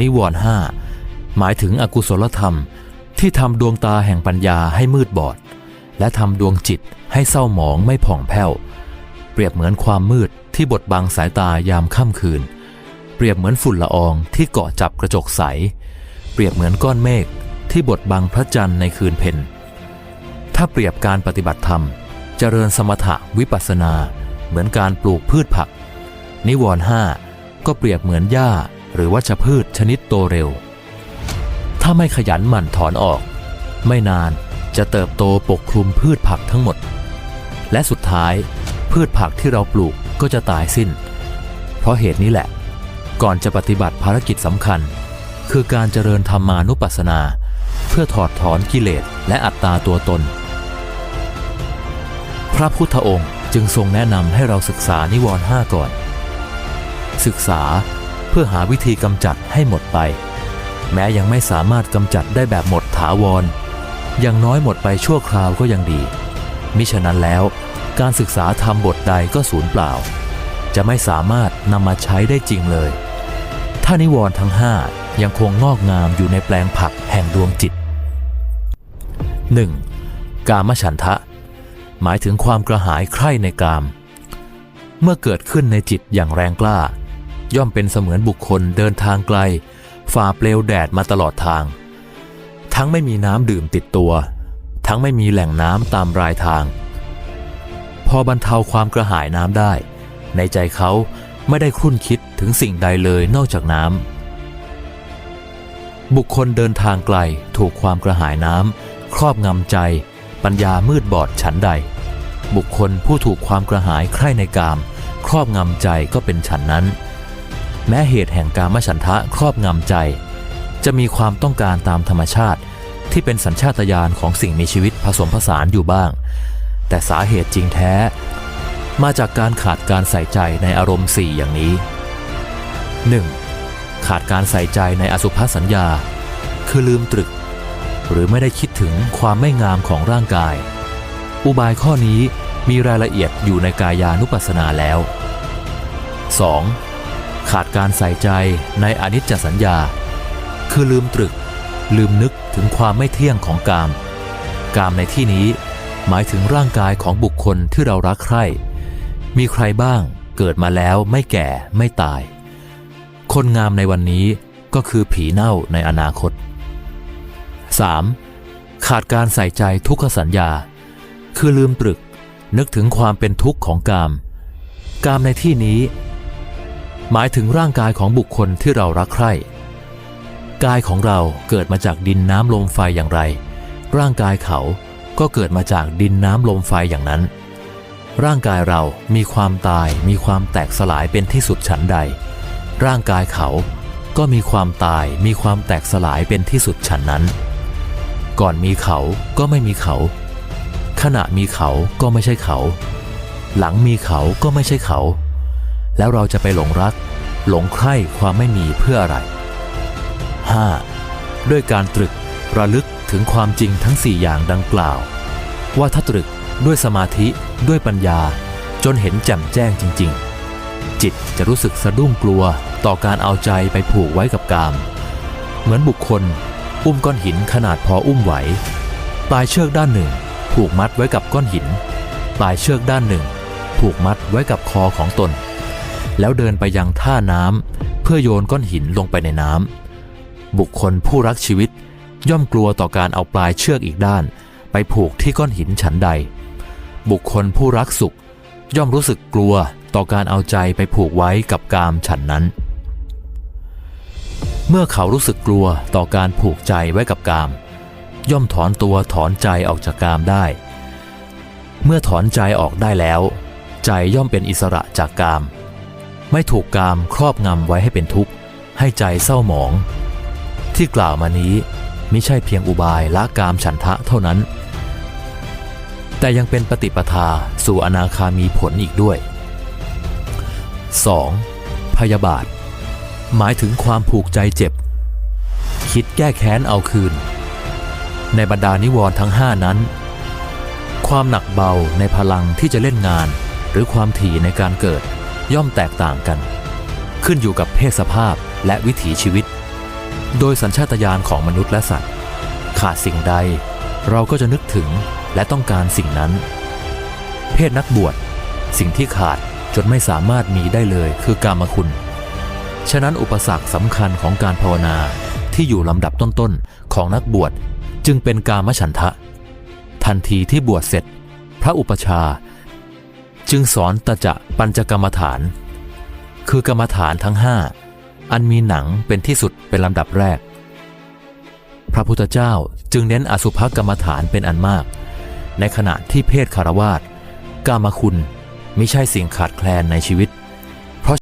นิวรณ์ห้าหมายถึงอกุศลธรรม ที่ทำดวงตาแห่งปัญญาให้มืดบอด และทำดวงจิตให้เศร้าหมองไม่ผ่องแผ้ว เปรียบเหมือนความมืดที่บดบังสายตายามค่ำคืน เปรียบเหมือนฝุ่นละอองที่เกาะจับกระจกใส เปรียบเหมือนก้อนเมฆที่บดบังพระจันทร์ในคืนเพ็ญถ้าเปรียบการปฏิบัติธรรม เจริญสมถะวิปัสสนา เหมือนการปลูกพืชผัก นิวรณ์ห้าก็เปรียบเหมือนหญ้า หรือวัชพืชชนิดโตเร็ว ถ้าไม่ขยันหมั่นถอนออก ไม่นานจะเติบโตปกคลุมพืชผักทั้งหมด และสุดท้ายพืชผักที่เราปลูกก็จะตายสิ้น เพราะเหตุนี้แหละ ก่อนจะปฏิบัติภารกิจสำคัญ คือการเจริญธรรมานุปัสสนา เพื่อถอดถอนกิเลสและอัตตาตัวตน พระพุทธองค์จึงทรงแนะนำให้เราศึกษานิวรณ์ห้าก่อน ศึกษา เพื่อหาวิธีกำจัดให้หมดไป แม้ยังไม่สามารถกำจัดได้แบบหมดถาวร อย่างน้อยหมดไปชั่วคราวก็ยังดี มิฉะนั้นแล้ว การศึกษาธรรมบทใดก็สูญเปล่า จะไม่สามารถนำมาใช้ได้จริงเลย ถ้านิวรณ์ทั้งห้ายังคงงอกงามอยู่ในแปลงผักแห่งดวงจิต 1. กามฉันทะ หมายถึงความกระหายใคร่ในกาม เมื่อเกิดขึ้นในจิตอย่างแรงกล้า ย่อมเป็นเสมือนบุคคลเดินทางไกล ฝ่าเปลวแดดมาตลอดทาง ทั้งไม่มีน้ำดื่มติดตัว ทั้งไม่มีแหล่งน้ำตามรายทาง พอบรรเทาความกระหายน้ำได้ ในใจเขาไม่ได้ครุ่นคิดถึงสิ่งใดเลยนอกจากน้ำบุคคลเดินทางไกลถูกความกระหายน้ำครอบงำใจ ปัญญามืดบอดฉันใด บุคคลผู้ถูกความกระหายใคร่ในกาม ครอบงำใจก็เป็นฉันนั้น แม้เหตุแห่งการมฉันทะครอบงำใจ จะมีความต้องการตามธรรมชาติที่เป็นสัญชาตญาณของสิ่งมีชีวิตผสมผสานอยู่บ้าง แต่สาเหตุจริงแท้ มาจากการขาดการใส่ใจในอารมณ์สี่อย่างนี้ 1. ขาดการใส่ใจในอสุภสัญญา คือลืมตรึก หรือไม่ได้คิดถึงความไม่งามของร่างกาย อุบายข้อนี้มีรายละเอียดอยู่ในกายานุปัสสนาแล้ว 2. ขาดการใส่ใจในอนิจจสัญญา คือลืมตรึก ลืมนึกถึงความไม่เที่ยงของกาม กามในที่นี้หมายถึงร่างกายของบุคคลที่เรารักใคร่ มีใครบ้างเกิดมาแล้วไม่แก่ไม่ตาย คนงามในวันนี้ก็คือผีเน่าในอนาคต 3. ขาดการใส่ใจทุกขสัญญา คือลืมตรึกนึกถึงความเป็นทุกข์ของกาม กามในที่นี้ หมายถึงร่างกายของบุคคลที่เรารักใคร่กายของเราเกิดมาจากดินน้ำลมไฟอย่างไร ร่างกายเขาก็เกิดมาจากดินน้ำลมไฟอย่างนั้น ร่างกายเรามีความตายมีความแตกสลายเป็นที่สุดฉันใด ร่างกายเขาก็มีความตายมีความแตกสลายเป็นที่สุดฉันนั้น ก่อนมีเขาก็ไม่มีเขา ขณะมีเขาก็ไม่ใช่เขา หลังมีเขาก็ไม่ใช่เขา แล้วเราจะไปหลงรัก หลงใคร่ความไม่มีเพื่ออะไร 5. ด้วยการตรึกระลึกถึงความจริงทั้ง 4 อย่างดังกล่าว ว่าถ้าตรึกด้วยสมาธิด้วยปัญญา จนเห็นแจ่มแจ้งจริง ๆ จิตจะรู้สึกสะดุ้งกลัวต่อการเอาใจไปผูกไว้กับกาม เหมือนบุคคล อุ้มก้อนหินขนาดพออุ้มไหวปลายเชือกด้านหนึ่ง ผูกมัดไว้กับก้อนหิน ปลายเชือกด้านหนึ่ง ผูกมัดไว้กับคอของตน แล้วเดินไปยังท่าน้ำเพื่อโยนก้อนหินลงไปในน้ำบุคคลผู้รักชีวิตย่อมกลัวต่อการเอาปลายเชือกอีกด้าน ไปผูกที่ก้อนหินฉันใด บุคคลผู้รักสุข ย่อมรู้สึกกลัวต่อการเอาใจไปผูกไว้กับกามฉันนั้น เมื่อเขารู้สึกกลัวต่อการผูกใจไว้กับกาม ย่อมถอนตัวถอนใจออกจากกามได้ เมื่อถอนใจออกได้แล้ว ใจย่อมเป็นอิสระจากกาม ไม่ถูกกามครอบงำไว้ให้เป็นทุกข์ ให้ใจเศร้าหมอง ที่กล่าวมานี้มิใช่เพียงอุบายละกามฉันทะเท่านั้น แต่ยังเป็นปฏิปทาสู่อนาคามีผลอีกด้วย 2. พยาบาท หมายถึงความผูกใจเจ็บ คิดแก้แค้นเอาคืน ในบรรดานิวรณ์ทั้งห้านั้น ความหนักเบาในพลังที่จะเล่นงาน หรือความถี่ในการเกิด ย่อมแตกต่างกัน ขึ้นอยู่กับเพศสภาพและวิถีชีวิต โดยสัญชาตญาณของมนุษย์และสัตว์ ขาดสิ่งใด เราก็จะนึกถึงและต้องการสิ่งนั้น เพศนักบวชสิ่งที่ขาดจนไม่สามารถมีได้เลยคือกามคุณ ฉะนั้นอุปสรรคสำคัญของการภาวนาที่อยู่ลำดับต้นๆ ของนักบวชจึงเป็นกามฉันทะ ทันทีที่บวชเสร็จ พระอุปชา จึงสอนตจะปัญจกรรมฐาน คือกรรมฐานทั้งห้าอันมีหนังเป็นที่สุดเป็นลำดับแรก พระพุทธเจ้าจึงเน้นอสุภกรรมฐานเป็นอันมาก ในขณะที่เพศคารวาสกามคุณไม่ใช่สิ่งขาดแคลนในชีวิต